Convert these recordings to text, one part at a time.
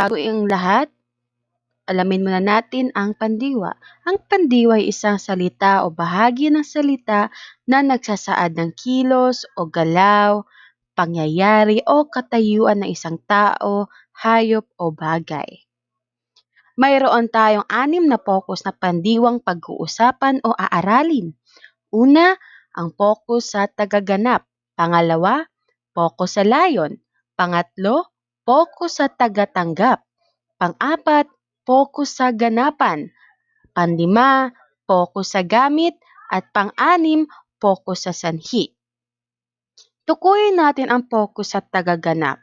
Bago ang lahat, alamin muna natin ang pandiwa. Ang pandiwa ay isang salita o bahagi ng salita na nagsasaad ng kilos o galaw, pangyayari o katayuan ng isang tao, hayop o bagay. Mayroon tayong anim na focus na pandiwang pag-uusapan o aaralin. Una, ang focus sa tagaganap. Pangalawa, focus sa layon. Pangatlo, focus sa tagatanggap. Pang-apat, focus sa ganapan. Panlima, focus sa gamit. At pang-anim, focus sa sanhi. Tukuyin natin ang focus sa tagaganap.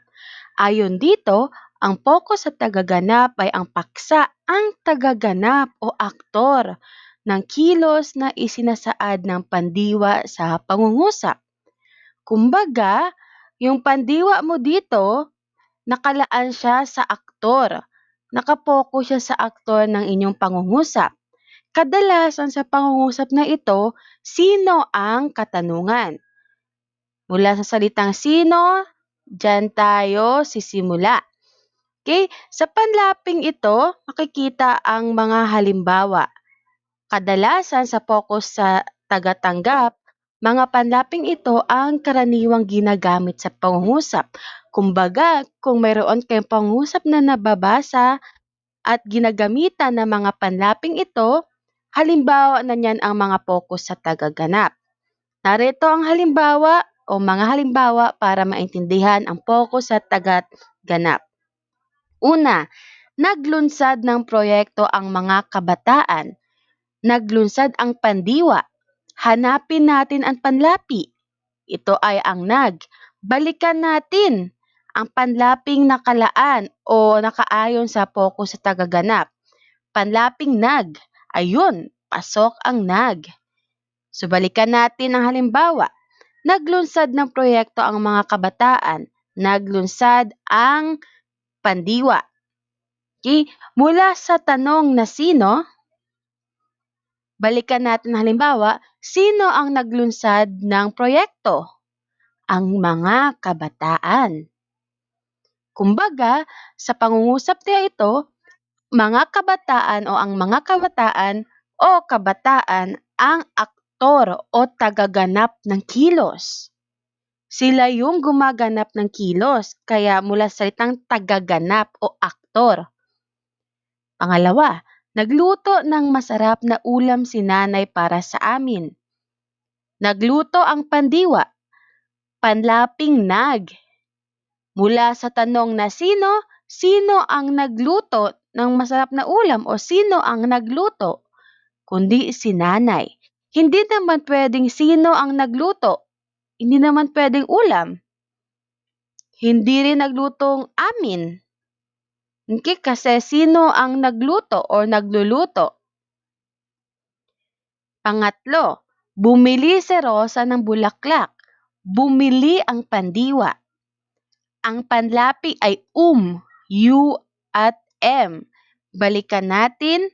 Ayon dito, ang focus sa tagaganap ay ang paksa, ang tagaganap o aktor ng kilos na isinasaad ng pandiwa sa pangungusap. Kumbaga, yung pandiwa mo dito, nakalaan siya sa aktor. Nakapokus siya sa aktor ng inyong pangungusap. Kadalasan sa pangungusap na ito, sino ang katanungan? Mula sa salitang sino, dyan tayo sisimula. Okay? Sa panlaping ito, makikita ang mga halimbawa. Kadalasan sa focus sa tagatanggap, mga panlaping ito ang karaniwang ginagamit sa pangungusap. Kumbaga, kung mayroon kayong pangungusap na nababasa at ginagamitan ng mga panlaping ito, halimbawa na niyan ang mga focus sa tagaganap. Narito ang halimbawa o mga halimbawa para maintindihan ang focus sa tagaganap. Una, naglunsad ng proyekto ang mga kabataan. Naglunsad ang pandiwa Hanapin natin ang panlapi. Ito ay ang nag. Balikan natin ang panlaping nakalaan o nakaayon sa focus sa tagaganap. Panlaping nag. Ayun, pasok ang nag. So balikan natin ang halimbawa. Naglunsad ng proyekto ang mga kabataan. Naglunsad ang pandiwa. Okay? Mula sa tanong na sino, Balikan natin halimbawa, sino ang naglunsad ng proyekto? Ang mga kabataan. Kumbaga, sa pangungusap na ito, mga kabataan o ang mga kabataan o kabataan ang aktor o tagaganap ng kilos. Sila yung gumaganap ng kilos, kaya mula sa salitang tagaganap o aktor. Pangalawa, Nagluto ng masarap na ulam si nanay para sa amin. Nagluto ang pandiwa, panlaping nag. Mula sa tanong na sino, sino ang nagluto ng masarap na ulam o sino ang nagluto? Kundi si nanay. Hindi naman pwedeng sino ang nagluto. Hindi naman pwedeng ulam. Hindi rin naglutong amin. Okay, kasi sino ang nagluto or nagluluto? Pangatlo, bumili si Rosa ng bulaklak. Bumili ang pandiwa. Ang panlapi ay um, u at m. Balikan natin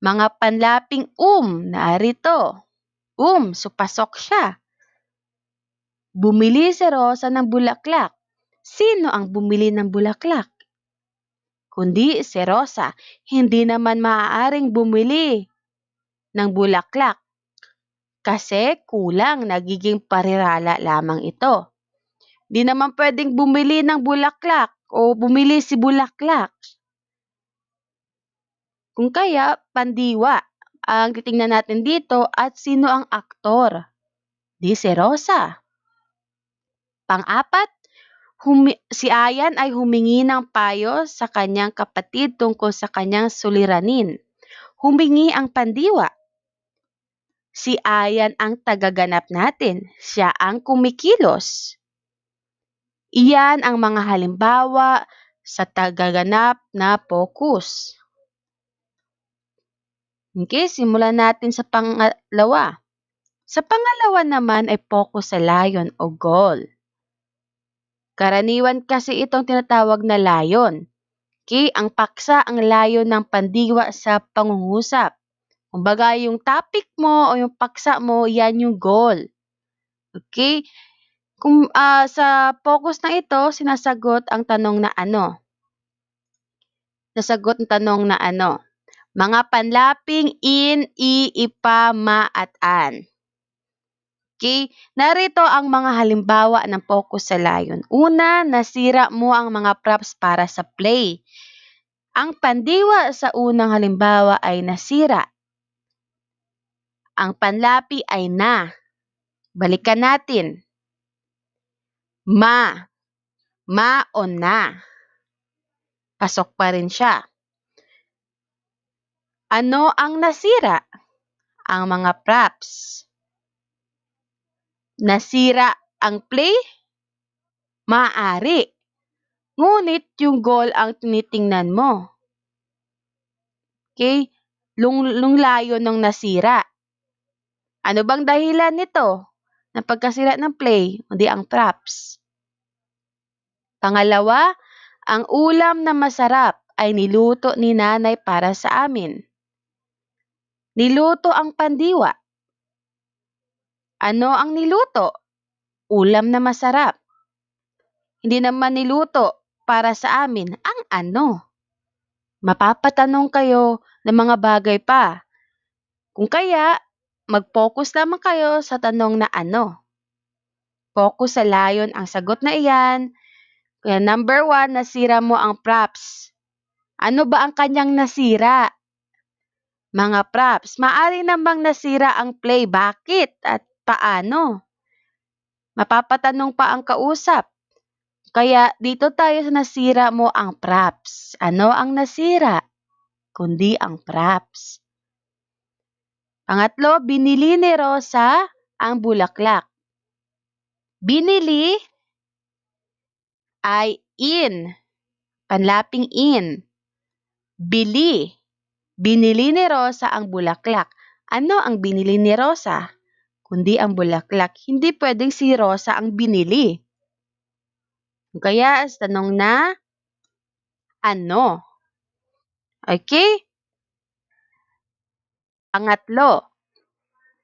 mga panlaping um, narito. Um, supasok siya. Bumili si Rosa ng bulaklak. Sino ang bumili ng bulaklak? Kundi si Rosa. Hindi naman maaaring bumili ng bulaklak kasi kulang nagiging parirala lamang ito. Di naman pwedeng bumili ng bulaklak o bumili si bulaklak. Kung kaya, pandiwa ang titingnan natin dito at sino ang aktor. Di si Rosa. Pang-apat, Humi- si Ayan ay humingi ng payo sa kanyang kapatid tungkol sa kanyang suliranin. Humingi ang pandiwa. Si Ayan ang tagaganap natin. Siya ang kumikilos. Iyan ang mga halimbawa sa tagaganap na focus. Okay, simulan natin sa pangalawa. Sa pangalawa naman ay focus sa layon o goal. Karaniwan kasi itong tinatawag na layon. Okay? Ang paksa ang layon ng pandiwa sa pangungusap. Kumbaga, yung topic mo o yung paksa mo, yan yung goal. Okay? Kung uh, sa focus na ito, sinasagot ang tanong na ano. sasagot ng tanong na ano? Mga panlaping in, i, ipa, ma, at an. Okay? Narito ang mga halimbawa ng focus sa layon. Una, nasira mo ang mga props para sa play. Ang pandiwa sa unang halimbawa ay nasira. Ang panlapi ay na. Balikan natin. Ma. Ma o na. Pasok pa rin siya. Ano ang nasira? Ang mga props. Nasira ang play? Maaari. Ngunit yung goal ang tinitingnan mo. Okay? Lung, lung layo ng nasira. Ano bang dahilan nito? Ng pagkasira ng play, hindi ang props. Pangalawa, ang ulam na masarap ay niluto ni nanay para sa amin. Niluto ang pandiwa. Ano ang niluto? Ulam na masarap. Hindi naman niluto para sa amin ang ano. Mapapatanong kayo ng mga bagay pa. Kung kaya, Mag-focus lamang kayo sa tanong na ano. Focus sa layon ang sagot na iyan. Kaya number one, nasira mo ang props. Ano ba ang kanyang nasira? Mga props, maari namang nasira ang play. Bakit at paano? Mapapatanong pa ang kausap. Kaya dito tayo sa nasira mo ang props. Ano ang nasira? Kundi ang props. Pangatlo, binili ni Rosa ang bulaklak. Binili ay in, panlaping in. Bili, binili ni Rosa ang bulaklak. Ano ang binili ni Rosa? Kundi ang bulaklak. Hindi pwedeng si Rosa ang binili. Kaya, tanong na, ano? Okay? Pangatlo,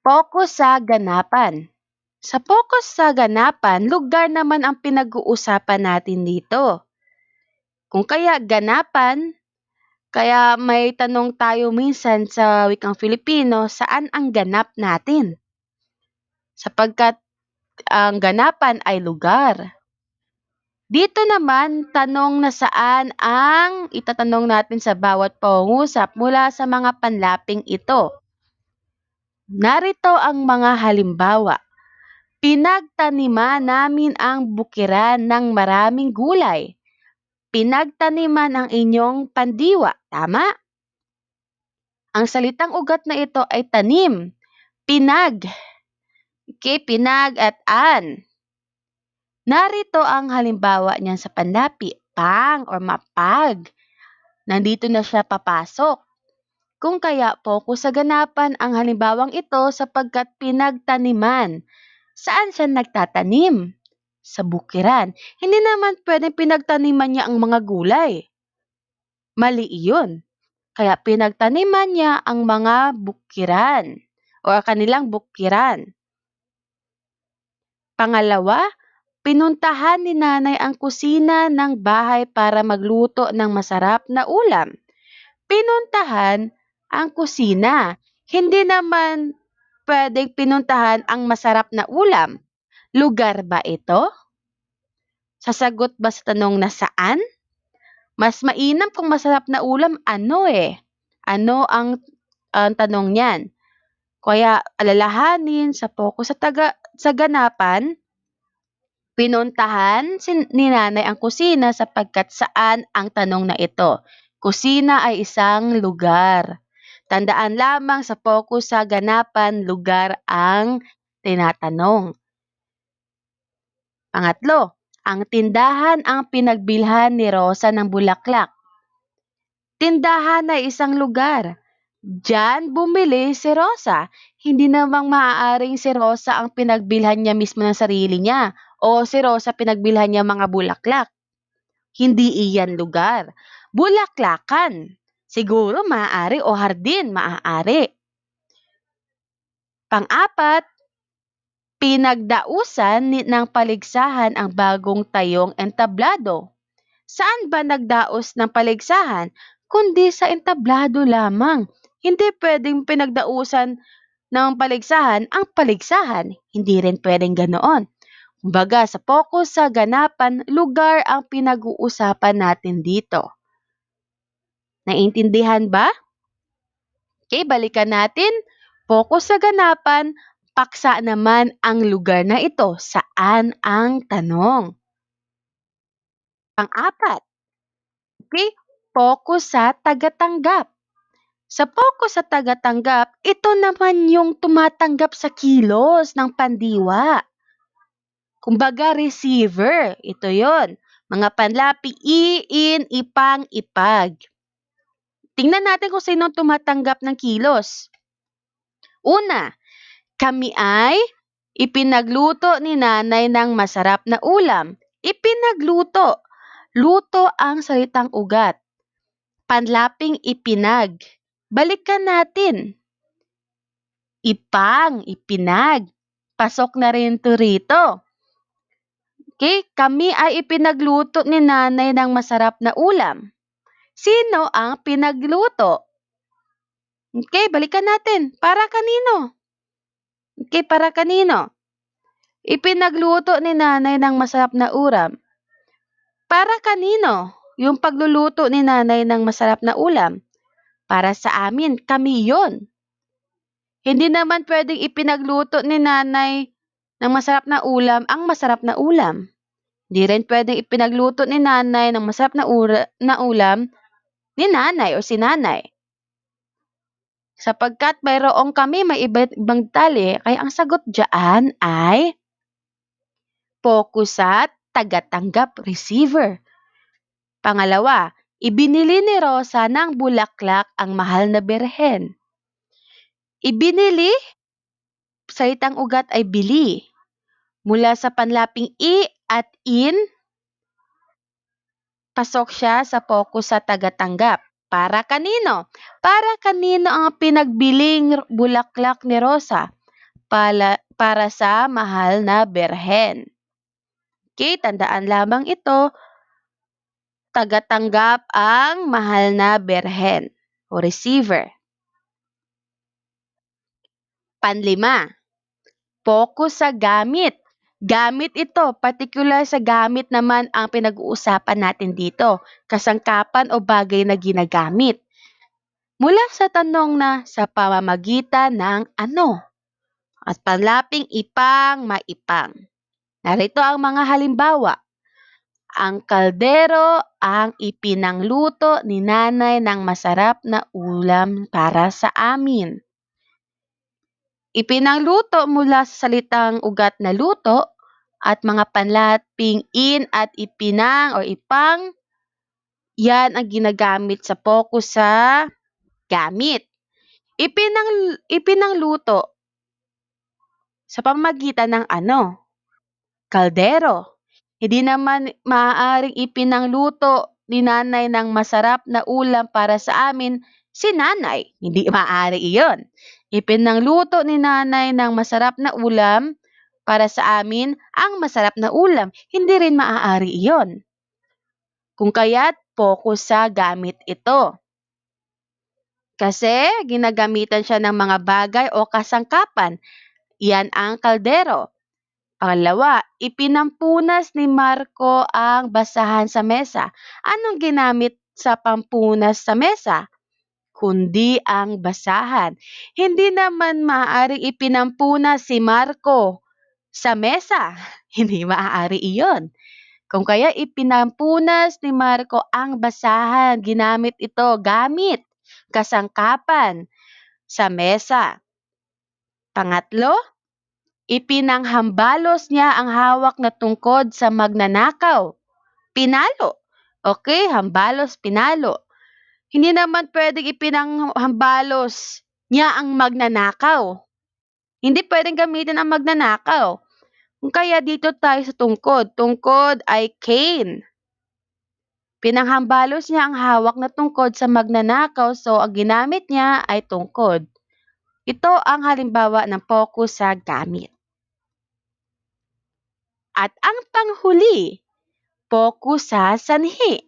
focus sa ganapan. Sa focus sa ganapan, lugar naman ang pinag-uusapan natin dito. Kung kaya ganapan, kaya may tanong tayo minsan sa wikang Filipino, saan ang ganap natin? Sapagkat ang ganapan ay lugar. Dito naman, tanong na saan ang itatanong natin sa bawat pangusap mula sa mga panlaping ito. Narito ang mga halimbawa. Pinagtaniman namin ang bukiran ng maraming gulay. Pinagtaniman ang inyong pandiwa. Tama? Ang salitang ugat na ito ay tanim. Pinag. Okay, pinag at an. Narito ang halimbawa niyan sa panlapi, pang or mapag. Nandito na siya papasok. Kung kaya focus sa ganapan ang halimbawang ito sapagkat pinagtaniman. Saan siya nagtatanim? Sa bukiran. Hindi naman pwedeng pinagtaniman niya ang mga gulay. Mali iyon. Kaya pinagtaniman niya ang mga bukiran o kanilang bukiran. Pangalawa, Pinuntahan ni nanay ang kusina ng bahay para magluto ng masarap na ulam. Pinuntahan ang kusina. Hindi naman pwedeng pinuntahan ang masarap na ulam. Lugar ba ito? Sasagot ba sa tanong na saan? Mas mainam kung masarap na ulam, ano eh? Ano ang, ang tanong niyan? Kaya alalahanin sa focus sa, taga, sa ganapan, Pinuntahan ni nanay ang kusina sapagkat saan ang tanong na ito. Kusina ay isang lugar. Tandaan lamang sa focus sa ganapan, lugar ang tinatanong. Pangatlo, ang tindahan ang pinagbilhan ni Rosa ng bulaklak. Tindahan ay isang lugar. Diyan bumili si Rosa. Hindi namang maaaring si Rosa ang pinagbilhan niya mismo ng sarili niya o si Rosa pinagbilhan niya mga bulaklak. Hindi iyan lugar. Bulaklakan. Siguro maaari o hardin maaari. Pang-apat, pinagdausan ng paligsahan ang bagong tayong entablado. Saan ba nagdaos ng paligsahan? kundi sa entablado lamang. Hindi pwedeng pinagdausan ng paligsahan ang paligsahan. Hindi rin pwedeng ganoon. Kumbaga, sa focus sa ganapan, lugar ang pinag-uusapan natin dito. Naintindihan ba? Okay, balikan natin. Focus sa ganapan, paksa naman ang lugar na ito. Saan ang tanong? Pang-apat. Okay, focus sa tagatanggap. Sa focus sa tagatanggap, ito naman yung tumatanggap sa kilos ng pandiwa. Kumbaga, receiver. Ito yon. Mga panlapi, i, in, ipang, ipag. Tingnan natin kung sino tumatanggap ng kilos. Una, kami ay ipinagluto ni nanay ng masarap na ulam. Ipinagluto. Luto ang salitang ugat. Panlaping ipinag. Balikan natin. Ipang, ipinag. Pasok na rin to rito. Okay, kami ay ipinagluto ni nanay ng masarap na ulam. Sino ang pinagluto? Okay, balikan natin. Para kanino? Okay, para kanino? Ipinagluto ni nanay ng masarap na ulam. Para kanino? Yung pagluluto ni nanay ng masarap na ulam. Para sa amin, kami yon. Hindi naman pwedeng ipinagluto ni nanay ng masarap na ulam ang masarap na ulam. Di rin pwedeng ipinagluto ni nanay ng masarap na, ura, na ulam ni nanay o si nanay. Sapagkat mayroong kami may ibang tali, kaya ang sagot dyan ay focus sa tagatanggap receiver. Pangalawa, ibinili ni Rosa ng bulaklak ang mahal na berhen. Ibinili, salitang ugat ay bili. Mula sa panlaping i at in, pasok siya sa focus sa tagatanggap. Para kanino? Para kanino ang pinagbiling bulaklak ni Rosa? Para, para sa mahal na berhen. Okay, tandaan lamang ito. Tagatanggap ang mahal na berhen o receiver. Panlima, focus sa gamit. Gamit ito, particular sa gamit naman ang pinag-uusapan natin dito, kasangkapan o bagay na ginagamit. Mula sa tanong na sa pamamagitan ng ano at panlaping ipang maipang. Narito ang mga halimbawa. Ang kaldero ang ipinangluto ni nanay ng masarap na ulam para sa amin. Ipinangluto mula sa salitang ugat na luto at mga panlaping in at ipinang o ipang, yan ang ginagamit sa focus sa gamit. Ipinang, ipinangluto sa pamagitan ng ano? Kaldero. Hindi naman maaaring ipinangluto ni nanay ng masarap na ulam para sa amin si nanay. Hindi maaari iyon. Ipinangluto ni nanay ng masarap na ulam para sa amin ang masarap na ulam. Hindi rin maaari iyon. Kung kaya't focus sa gamit ito. Kasi ginagamitan siya ng mga bagay o kasangkapan. Yan ang kaldero. Pangalawa, ipinampunas ni Marco ang basahan sa mesa. Anong ginamit sa pampunas sa mesa? Kundi ang basahan. Hindi naman maaaring ipinampunas si Marco sa mesa. Hindi maaari iyon. Kung kaya ipinampunas ni Marco ang basahan, ginamit ito, gamit, kasangkapan, sa mesa. Pangatlo, ipinanghambalos niya ang hawak na tungkod sa magnanakaw. Pinalo. Okay, hambalos, pinalo. Hindi naman pwedeng ipinanghambalos niya ang magnanakaw. Hindi pwedeng gamitin ang magnanakaw. Kaya dito tayo sa tungkod. Tungkod ay cane. Pinanghambalos niya ang hawak na tungkod sa magnanakaw so ang ginamit niya ay tungkod. Ito ang halimbawa ng focus sa gamit. At ang panghuli, focus sa sanhi.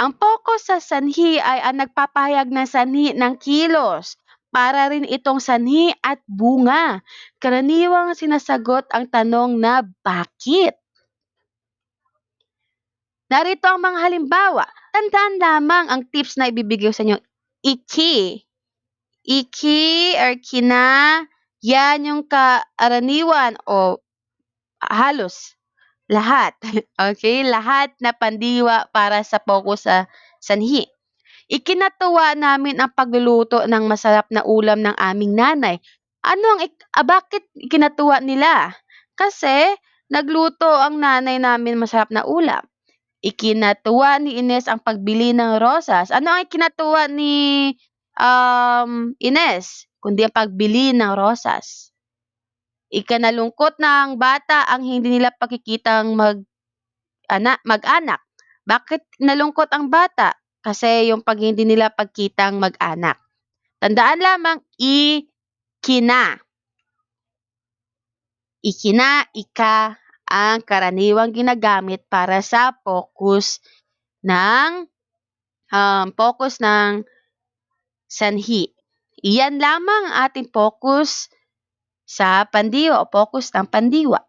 Ang focus sa sanhi ay ang nagpapahayag ng sanhi ng kilos. Para rin itong sanhi at bunga. Karaniwang sinasagot ang tanong na bakit. Narito ang mga halimbawa. Tandaan lamang ang tips na ibibigay sa inyo. Iki. Iki or kina, yan yung karaniwan o halos lahat. Okay? Lahat na pandiwa para sa focus sa sanhi. Ikinatuwa namin ang pagluluto ng masarap na ulam ng aming nanay. Ano ang ik- ah, bakit ikinatuwa nila? Kasi nagluto ang nanay namin masarap na ulam. Ikinatuwa ni Ines ang pagbili ng rosas. Ano ang ikinatuwa ni um, Ines? Kundi ang pagbili ng rosas. Ikanalungkot ng bata ang hindi nila pakikitang mag ana, mag-anak. Bakit nalungkot ang bata? Kasi yung pag hindi nila pagkitang mag-anak. Tandaan lamang, i-kina. Ikina, ika, ang karaniwang ginagamit para sa focus ng um, focus ng sanhi. Iyan lamang ang ating focus sa pandiwa o focus ng pandiwa.